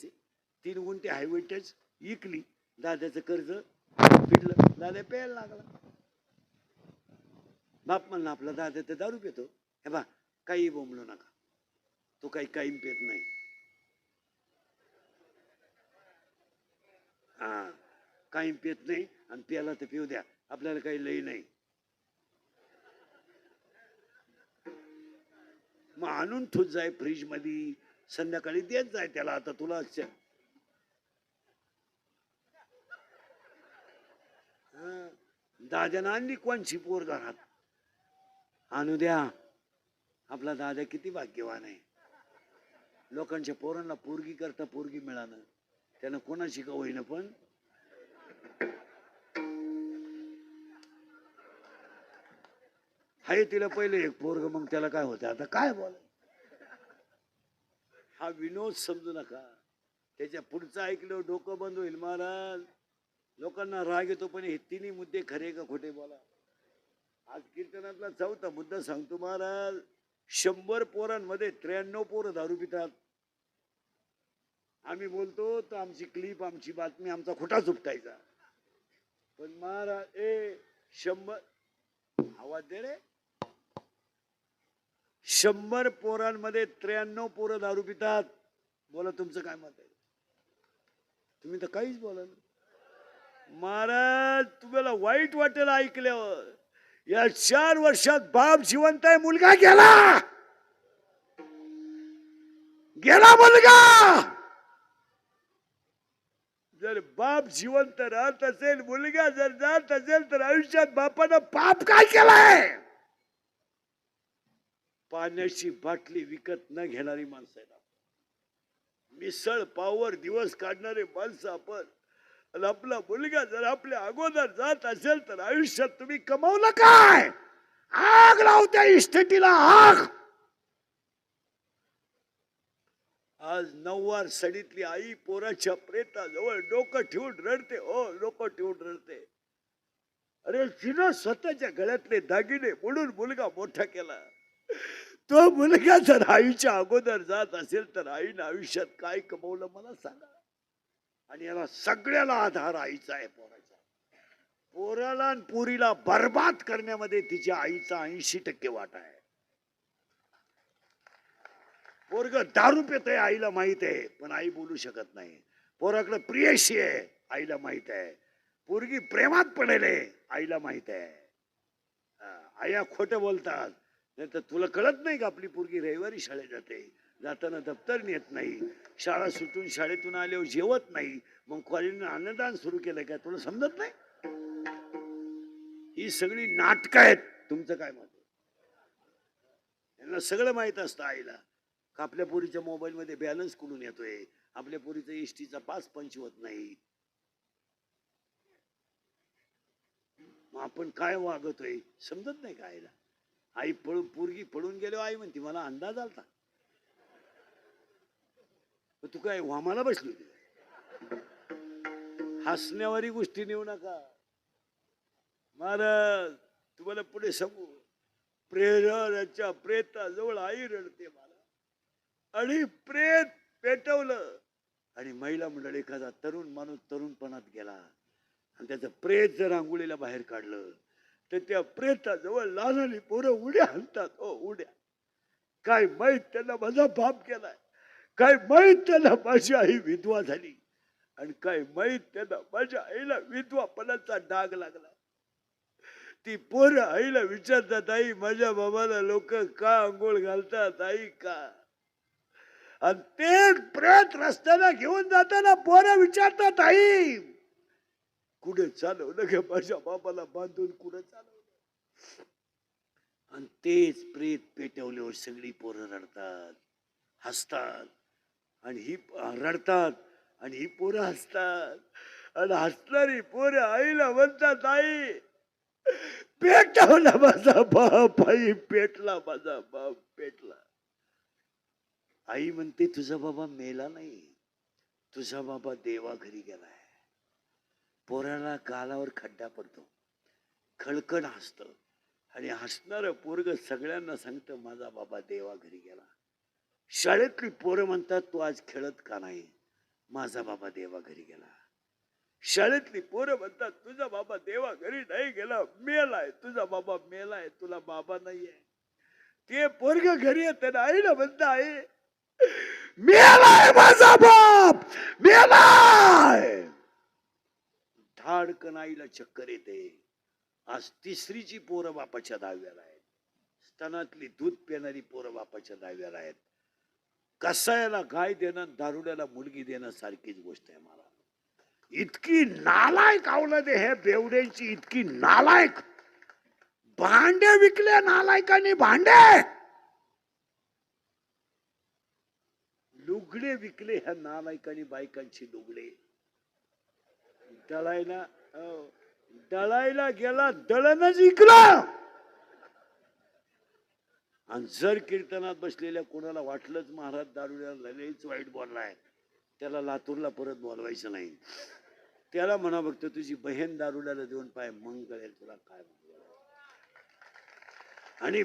करायचे. तीन गुंठे हायवेटेज इकली. दादाचं कर्ज फिटलं दादा प्यायला लागला. बाप म्हणला आपला दादा तर दारू पितो. हे बा काही बोंबलो नका. तो काही काही पेत नाही. हा काही पेत नाही आणि प्याला तर पिऊ द्या. आपल्याला काही लई नाही. मग आणून ठेवत जाय फ्रीजमध्ये संध्याकाळी देत जाय त्याला. आता तुला च- हा, दाद्यानं आणली कोणची पोर घरात? आणू द्या. आपला दादा किती भाग्यवान आहे. लोकांच्या पोरांना पोरगी करता पोरगी मिळालं. त्यानं कोणाशी का होईना पण? हाय तिला पहिले एक पोरग मग त्याला काय होतं? आता काय बोल हा विनोद समजू नका. त्याच्या पुढचं ऐकलं डोकं बंद होईल महाराज. लोकांना राग येतो पण हे तिन्ही मुद्दे खरे का खोटे बोला? आज कीर्तनातला चौथा मुद्दा सांगतो महाराज. शंभर पोरांमध्ये त्र्याण्णव पोरं दारू पितात. आम्ही बोलतो तर आमची क्लिप आमची बातमी आमचा खोटा चुपटायचा पण महाराज ए शंभर आवाज दे रे. शंभर पोरांमध्ये त्र्याण्णव पोरं दारू पितात. बोला तुमचं काय मत आहे? तुम्ही तर काहीच बोला महाराज तुम्हाला वाईट वाटेल ऐकल्यावर. या चार वर्षात बाप जिवंत आहे मुलगा गेला. गेला मुलगा. जर बाप जिवंत राहत असेल मुलगा जर जात असेल तर आयुष्यात बापानं पाप काय केलाय? पाण्याची बाटली विकत न घेणारी माणसं आहेत आपण. मिसळ पावर दिवस काढणारे माणसं आपण. आणि आपला मुलगा जर आपल्या अगोदर जात असेल तर आयुष्यात तुम्ही कमावलं काय? आग लावत्या इस्टेटीला आग. आज नऊवार सडीतली आई पोराच्या प्रेताजवळ डोकं ठेवून रडते. हो डोकं ठेवून रडते. अरे तिनं स्वतःच्या गळ्यातले दागिने म्हणून मुलगा मोठा केला. तो मुलगा जर आईच्या अगोदर जात असेल तर आईनं आयुष्यात काय कमवलं मला सांगा. आणि याला सगळ्याला आधार आईचा आहे पोराचा. पोराला आणि पुरीला बर्बाद करण्यामध्ये तिच्या आईचा ऐंशी टक्के वाटा आहे. पोरग दारू पेत आहे आईला माहीत आहे पण आई बोलू शकत नाही. पोराकडे प्रियशी आहे आईला माहीत आहे. पोरगी प्रेमात पडेल आहे, आईला माहीत आहे. आया खोटं बोलतात. नाही तर तुला कळत नाही का आपली पोरगी रविवारी शाळेत जाते? जाताना दप्तर नेत नाही. शाळा सुटून शाळेतून आल्यावर जेवत नाही. मग कॉलेजनं अन्नदान सुरू केलं का? तुला समजत नाही? ही सगळी नाटकं आहेत. तुमचं काय मत? यांना सगळं माहीत असतं आईला. का आपल्या पोरीच्या मोबाईल मध्ये बॅलन्स कुठून येतोय? आपल्या पोरीचा एसटीचा पास पंच होत नाही. मग आपण काय वागतोय? समजत नाही का आईला? आई पळून पोरगी पळून गेलो आई म्हणते मला अंदाज आलता. तू काय वामाला बसली होती? हसण्यावारी गोष्टी नेऊ नका. महाराज तुम्हाला पुढे सांगू. प्रेरणाच्या प्रेताजवळ आई रडते मला. आणि प्रेत पेटवलं. आणि महिला मंडळ एखादा तरुण माणूस तरुणपणात गेला. आणि त्याचं प्रेत जर आंघोळीला बाहेर काढलं तर त्या प्रेताजवळ लहानाली पोरं उड्या हलतात हो उड्या. काय माहीत त्यांना माझा बाप केलाय. काय माहीत त्यांना माझी आई विधवा झाली. आणि काय माहीत त्यांना माझ्या आईला विधवापणाचा डाग लागला. ती पोरं आईला विचारतात आई माझ्या बाबाला लोक का आंघोळ घालतात? आई का? आणि ते प्रेत रस्त्याला घेऊन जाताना पोरं विचारतात आई कुठे चालवलं ग? माझ्या बाबाला बांधून कुठं चालवलं? आणि तेच प्रेत पेटवल्यावर सगळी पोरं रडतात हसतात. आणि ही रडतात आणि ही पोरं हसतात. आणि हसणारी पोरं आईला म्हणतात आई पेटवला माझा बाप आई पेटला माझा बाप पेटला. आई म्हणते तुझा बाबा मेला नाही. तुझा बाबा देवा घरी गेलाय. पोराला गालावर खड्डा पडतो. खळकण हसतं. आणि हसणारं पोरग सगळ्यांना सांगतं माझा बाबा देवा घरी गेला. शाळेतली पोरं म्हणतात तू आज खेळत का नाही? माझा बाबा देवा घरी गेला. शाळेतली पोरं म्हणतात तुझा बाबा देवा घरी नाही गेला. मेलाय तुझा बाबा मेलाय तुला बाबा नाहीये ते पोरग घरी येत ना म्हणत आहे मेलाय माझा बाप. मेलाय धाडकन आईला चक्कर येते. आज तिसरीची पोरं बापाच्या दहाव्याला आहेत. स्तनातली दूध पिणारी पोरं बापाच्या दहाव्याला आहेत. कसायाला गाय देणं दारुड्याला मुलगी देणं सारखीच गोष्ट आहे मला. इतकी नालायक आवलं दे हे बेवड्यांची इतकी नालायक. भांडे विकले नालायकांनी भांडे. लुगडे विकले ह्या नालायकांनी बायकांची लुगडे. दळायला हो, दळायला गेला दळणच इकला आणि जर कीर्तनात बसलेल्या कोणाला वाटलंच महाराज दारुड्याला लयच वाईट बोललाय त्याला लातूरला परत बोलवायचं नाही. त्याला म्हणा बघतो तुझी बहीण दारुड्याला देऊन पाय मग कळेल तुला काय म्हणतो आणि